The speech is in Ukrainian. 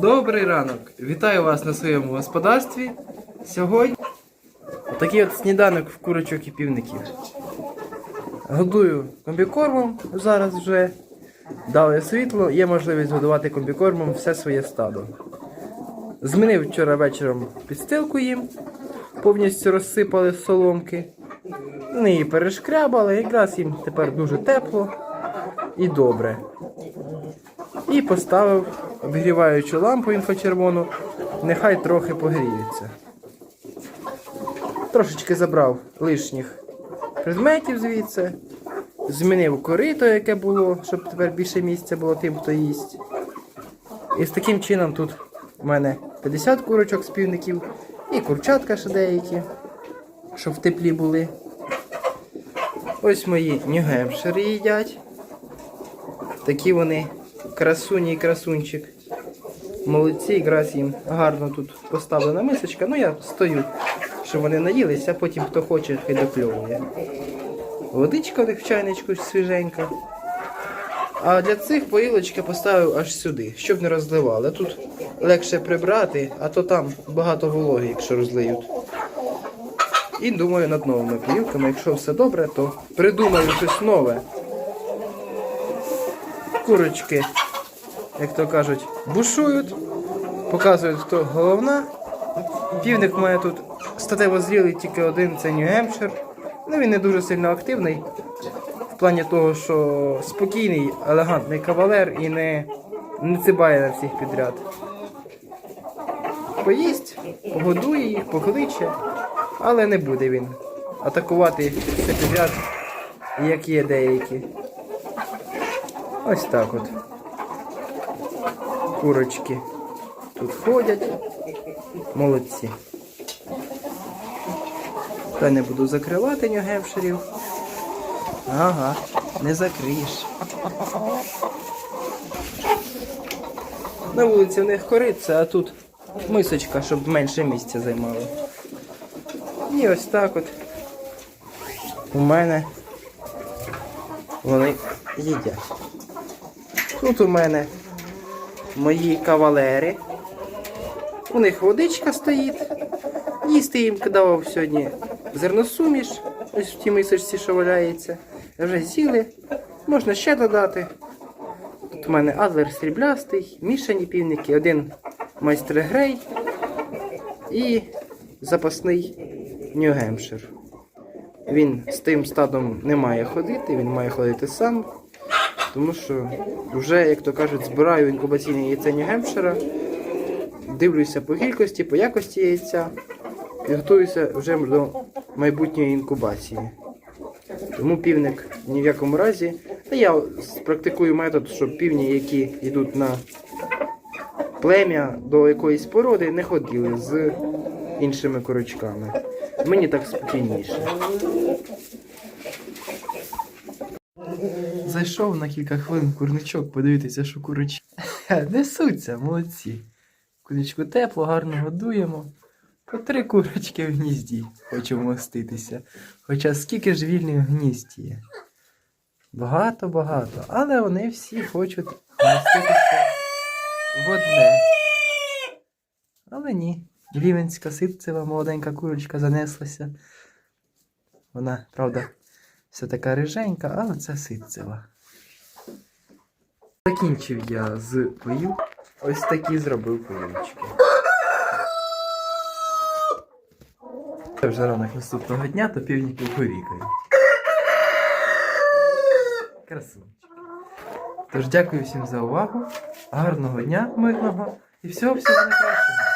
Добрий ранок! Вітаю вас на своєму господарстві. Сьогодні такий от сніданок в курочок і півників. Годую комбікормом зараз вже. Дали світло, є можливість годувати комбікормом все своє стадо. Змінив вчора вечором підстилку їм, повністю розсипали соломки. Вони її перешкрябали, якраз їм тепер дуже тепло і добре. І поставив обігріваючу лампу інфочервону, нехай трохи погріється. Трошечки забрав лишніх предметів звідси, змінив корито, яке було, щоб тепер більше місця було тим, хто їсть. І з таким чином тут у мене 50 курочок з півників і курчатка ще деякі, щоб в теплі були. Ось мої нюгемшири їдять. Такі вони красуні і красунчик. Молодці, якраз їм гарно тут поставлена мисочка. Ну я стою, щоб вони наїлися, а потім хто хоче, хай допльовує. Водичка у них в чайничку свіженька. А для цих поїлочки поставив аж сюди, щоб не розливали. Тут легше прибрати, а то там багато вологи, якщо розлиють. І думаю над новими поїлками. Якщо все добре, то придумаю щось нове. Курочки, як то кажуть, бушують, показують, хто головна. Півник має тут статево зрілий тільки один це Нью-Гемпшир. Ну він не дуже сильно активний. В плані того, що спокійний, елегантний кавалер і не, не цибає на всіх підряд. Поїсть, погодує їх, покличе, але не буде він атакувати все підряд, як є деякі. Ось так от. Курочки тут ходять. Молодці. Та не буду закривати нюгевшерів. Ага, не закриєш. На вулиці в них кориця, а тут мисочка, щоб менше місця займало. І ось так от у мене вони їдять. Тут у мене мої кавалери. У них водичка стоїть. Їсти їм давав сьогодні зерносуміш, ось в тій мисочці, що валяється. Вже з'їли. Можна ще додати. Тут у мене адлер сріблястий, мішані півники, один майстер грей і запасний Нью-Гемпшир. Він з тим стадом не має ходити, він має ходити сам. Тому що вже, як то кажуть, збираю інкубаційне яйце Нью-Гемпшира, дивлюся по кількості, по якості яйця і готуюся вже до майбутньої інкубації. Тому півник ні в якому разі. Та я практикую метод, щоб півні, які йдуть на плем'я до якоїсь породи, не ходили з іншими корочками. Мені так спокійніше. Зайшов на кілька хвилин курничок, подивитися, що курочки. Несуться, молодці. Курочку тепло, гарно годуємо. По три курочки в гнізді хочу вмоститися. Хоча скільки ж вільних гнізд є. Багато-багато. Але вони всі хочуть вмоститися в одне. Але ні. Рівенська ситцева молоденька курочка занеслася. Вона, правда, все така риженька, але це ситцева. Закінчив я з поїв. Ось такі зробив поївочки. Це вже ранок наступного дня, то півніки повікають. Красунчик. Тож дякую всім за увагу. Гарного дня, мирного і всього всього найкращого.